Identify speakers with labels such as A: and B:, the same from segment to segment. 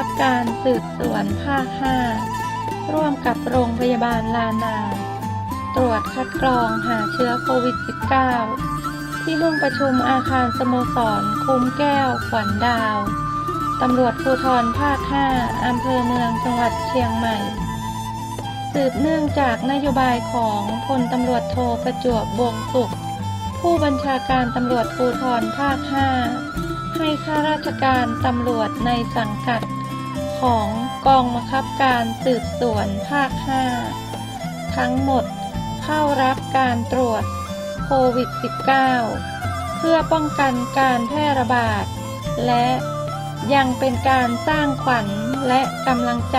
A: คับการสืบสวนภาค 5 ร่วมกับโรงพยาบาลลานา ตรวจคัดกรองหาเชื้อโควิด -19 ที่ห้องประชุมอาคารสโมสรคุ้มแก้วขวัญดาว ตำรวจภูธรภาค 5 อำเภอเมืองจังหวัดเชียงใหม่ สืบเนื่องจากนโยบายของพลตำรวจโทประจวบวงสุข ผู้บัญชาการตำรวจภูธรภาค 5ให้ข้าราชการตำรวจในสังกัด ของกองบังคับการสืบสวนภาค 5 ทั้งหมดเข้ารับการตรวจโควิด -19 เพื่อป้องกันการแพร่ระบาด และยังเป็นการสร้างขวัญและกำลังใจ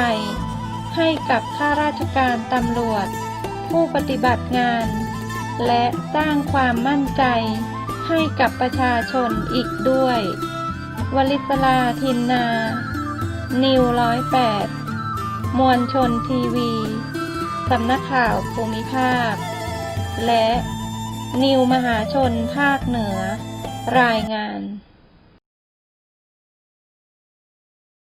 A: ให้กับข้าราชการตำรวจ ผู้ปฏิบัติงาน และสร้างความมั่นใจให้กับประชาชนอีกด้วย วลิศลาทินนา นิวร้อยแปดมวลชนทีวี สำนักข่าวภูมิภาค และนิวมหาชนภาคเหนือ รายงาน